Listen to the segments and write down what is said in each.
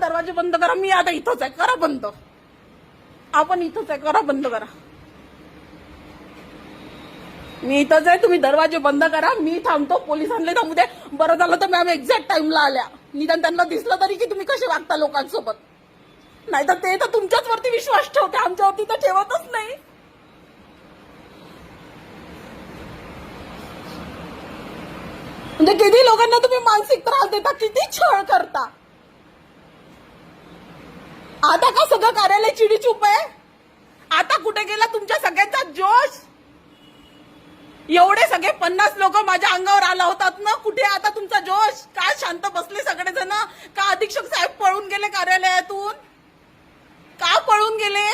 दरवाजे बंद करा. मी आता इथंच आहे. करा बंद. आपण इथंच आहे. करा बंद करा. मी इथंच आहे. तुम्ही दरवाजे बंद करा. मी थांबतो. पोलिसांना थांबू दे बरं झालं तर मॅम एक्झॅक्ट टाइमला आल्या. निदान त्यांना दिसलं तरी की तुम्ही कसे वागता लोकांसोबत? नाही तर ते तर तुमच्याच वरती विश्वास ठेवते. आमच्यावरती तर ठेवतच नाही. म्हणजे किती लोकांना तुम्ही मानसिक त्रास देता? किती छळ करता? आता का सगळं कार्यालय चिडी चुप आहे? आता कुठे गेला तुमच्या सगळ्यांचा जोश? एवढे सगळे पन्नास लोक माझ्या अंगावर आला होतात ना? कुठे आता तुमचा जोश? काय शांत बसले सगळेजण? का अधीक्षक साहेब पळून गेले कार्यालयातून? का पळून गेले?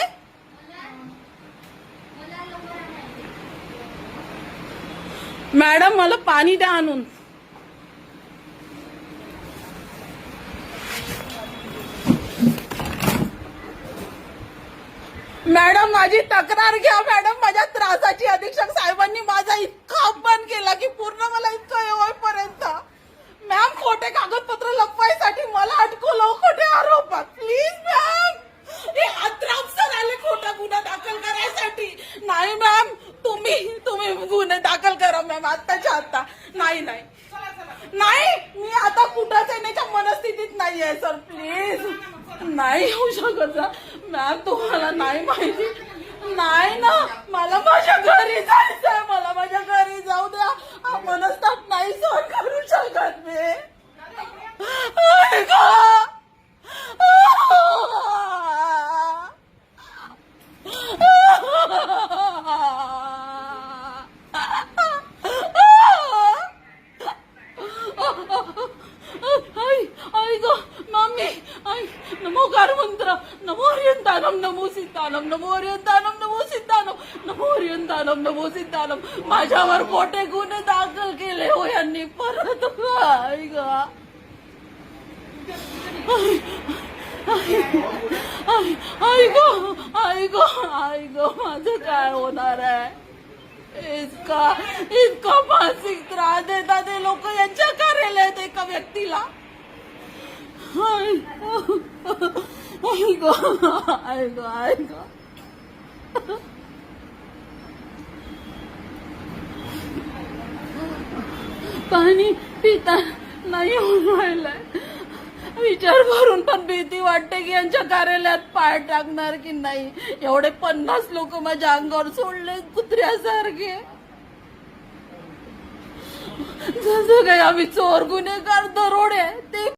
मॅडम मला पाणी द्या आणून. मॅडम माझी तक्रार घ्या मॅडम. माझ्या त्रासाची अधीक्षक साहेबांनी माझा इतका अपमान केला की पूर्ण मला इतकं हे मॅम खोटे कागदपत्र लपवायसाठी मला अटकवलं. खोटे आरोपात प्लीज मॅम हे अद्राप सर आले खोटा गुन्हा दाखल करायसाठी. नाही मॅम तुम्ही तुम्ही गुन्हे दाखल करा मॅम आत्ताच्या आत्ता. नाही नाही. नाही मी आता कुठंच येण्याच्या मनस्थितीत नाहीये सर प्लीज नाही होऊ शकत ना तुम्हाला नाही माहिती. नाही ना मला माझ्या घरी जायचंय मला माझ्या घरी जाऊ द्या. हा मनस्ताप नाही सहन करू शकत मी. ऐका. नमो सिद्धानम नमो नमो सिद्धानम नमो हरियंतानम नमो सिद्धानम. माझ्यावर मोठे गुन्हे दाखल केले हो यांनी. परत आई ग. आई गो आई माझं काय होणार आहे? इतका इतका मानसिक त्रास देतात ते लोक यांच्या कार्यालयात एका व्यक्तीला. ऐक ऐक ऐक पाणी पिता नाही होऊन विचार करून पण भीती वाटते की यांच्या कार्यालयात पाय टाकणार की नाही एवढे पन्नास लोक माझ्या अंगावर सोडले कुत्र्यासारखे जसं काही आम्ही चोर गुन्हेगार दरोडे ते